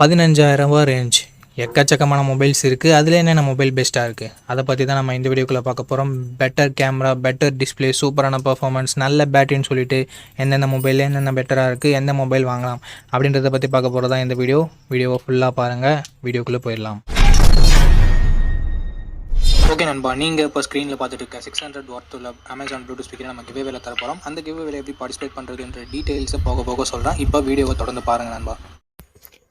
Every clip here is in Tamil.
பதினஞ்சாயிரரூபா ரேஞ்ச் எக்கச்சக்கமான மொபைல்ஸ் இருக்குது அதில் என்னென்ன மொபைல் பெஸ்ட்டாக இருக்குது அதை பற்றி தான் நம்ம இந்த வீடியோக்குள்ளே பார்க்க போகிறோம் பெட்டர் கேமரா பெட்டர் டிஸ்ப்ளே சூப்பரான பர்ஃபார்மன்ஸ் நல்ல பேட்டரின்னு சொல்லிட்டு எந்தெந்த மொபைல் என்னென்ன பெட்டராக இருக்குது எந்த மொபைல் வாங்கலாம் அப்படின்றத பற்றி பார்க்க போகிறது தான் இந்த வீடியோ. வீடியோவை ஃபுல்லாக பாருங்கள் வீடியோக்குள்ளே போயிடலாம். ஓகே நண்பா நீங்கள் இப்போ ஸ்க்ரீனில் பார்த்துட்டு இருக்க சிக்ஸ் ஹண்ட்ரட் ஒர்த் உள்ள அமேசான் ப்ளூடூத் ஸ்பீக்கரை நம்ம கிவே வேலை தர போகிறோம் அந்த கிவே வேலை எப்படி பார்ட்டிசிபேட் பண்ணுறதுன்ற டீட்டெயில்ஸை போக போக சொல்கிறேன் இப்போ வீடியோவை தொடர்ந்து பாருங்கள் நண்பா.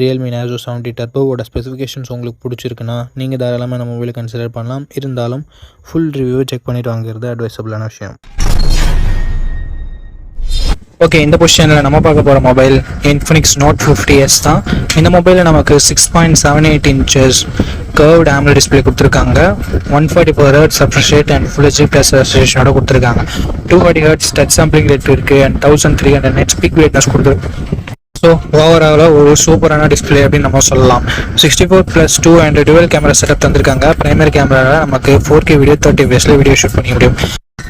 ரியல்மி நேசோ செவன்ட்டி டர்போவோட ஸ்பெசிஃபிகேஷன்ஸ் உங்களுக்கு பிடிச்சிருக்குன்னா நீங்கள் தாராளமாக நம்ம மொபைலை கன்சிடர் பண்ணலாம். இருந்தாலும் ஃபுல் ரிவ்யூ செக் பண்ணிட்டு வாங்குறது அட்வைசபிளான விஷயம். ஓகே இந்த பொசிஷனில் நம்ம பார்க்க போகிற mobile Infinix Note fifty S தான். இந்த மொபைலில் நமக்கு six point seven eight inches curved AMOLED display கொடுத்துருக்காங்க. One forty four hertz refresh rate and full HD plus ரெஸ்ட்ரேஷனோட கொடுத்துருக்காங்க. Two forty hertz touch sampling rate இருக்குது and thousand three hundred nits peak brightness கொடுத்துருக்கு ஸோ ஓவராலாக ஒரு சூப்பரான டிஸ்பிளே அப்படின்னு நம்ம சொல்லலாம். Sixty four plus two and dual camera setup தந்திருக்காங்க பிரைமரி கேமராவில் நமக்கு ஃபோர் கே வீடியோ தேர்ட்டி ஃபேஸில் வீடியோ ஷூட் பண்ணிக்க முடியும்.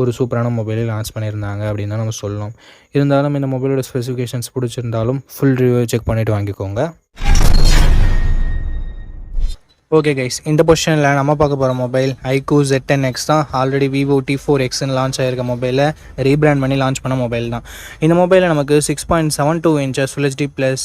ஒரு சூப்பரான மொபைலை லான்ச் பண்ணியிருந்தாங்க அப்படின்னு தான் நம்ம சொல்லணும். இருந்தாலும் இந்த மொபைலோட ஸ்பெசிஃபிகேஷன்ஸ் பிடிச்சிருந்தாலும் ஃபுல் ரிவ்யூ செக் பண்ணிவிட்டு வாங்கிக்கோங்க. ஓகே கைஸ் இந்த பொசிஷனில் நம்ம பார்க்க போகிற mobile iQOO Z ten X தான். ஆல்ரெடி விவோ டி ஃபோர் எக்ஸ்னு லான்ச் ஆகிருக்க மொபைலை ரீபிராண்ட் பண்ணி லான்ச் பண்ண மொபைல் தான். இந்த மொபைலில் நமக்கு six point seven two inches full HD plus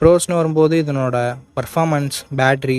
ப்ரோஸ்னு வரும்போது இதனோட பர்ஃபாமன்ஸ் பேட்ரி